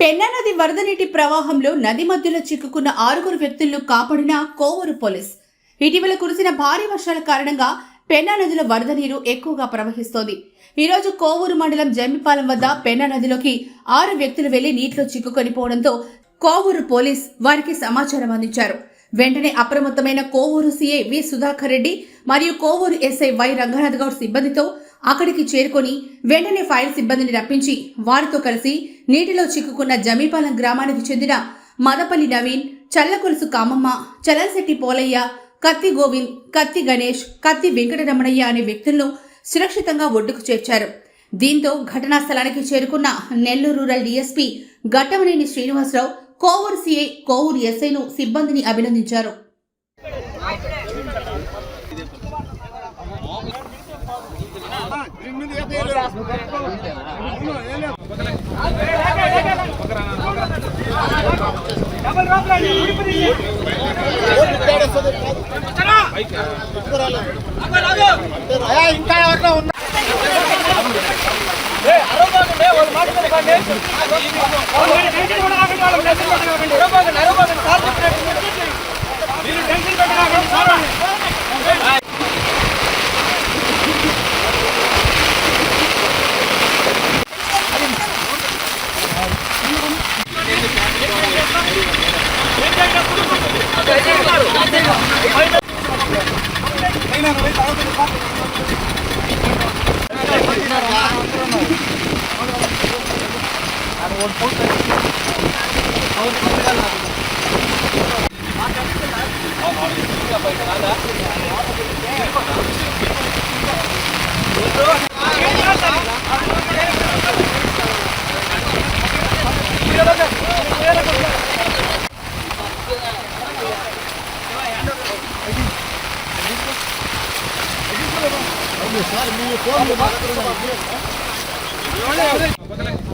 పెన్నా నది వరద నీటి ప్రవాహంలో నది మధ్యలో చిక్కుకున్న ఆరుగురు వ్యక్తులను కాపాడిన కోవూరు పోలీస్. ఇటీవల కురిసిన భారీ వర్షాల కారణంగా పెన్నా నదిలో వరద నీరు ఎక్కువగా ప్రవహిస్తోంది. ఈ రోజు కోవూరు మండలం జమ్మిపాలెం వద్ద పెన్నా నదిలోకి ఆరు వ్యక్తులు వెళ్ళి నీటిలో చిక్కుకొని పోవడంతో కోవూరు పోలీస్ వారికి సమాచారం అందించారు. వెంటనే అప్రమత్తమైన కోవూరు సీఐ వి సుధాకర్ రెడ్డి మరియు కోవూరు ఎస్ఐ వై రంగనాథ్ గౌడ్ సిబ్బందితో అక్కడికి చేరుకొని వెంటనే ఫైర్ సిబ్బందిని రప్పించి వారితో కలిసి నీటిలో చిక్కుకున్న జమీపాలెం గ్రామానికి చెందిన మదపల్లి నవీన్ చల్లకొలుసు కామమ్మ చలశెట్టి పోలయ్య కత్తి గోవింద్ కత్తి గణేష్ కత్తి వెంకటరమణయ్య అనే వ్యక్తులను సురక్షితంగా ఒడ్డుకు చేర్చారు. దీంతో ఘటనా స్థలానికి చేరుకున్న Nellore rural DSP Ghattamaneni Srinivasarao Kovur CI Kovur ఎస్ఐను సిబ్బందిని అభినందించారు. ఇంకా ఎవరిలో ఉన్నా అరవై அவர் போட்டு அவர் சார் நீங்க போன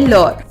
Nellore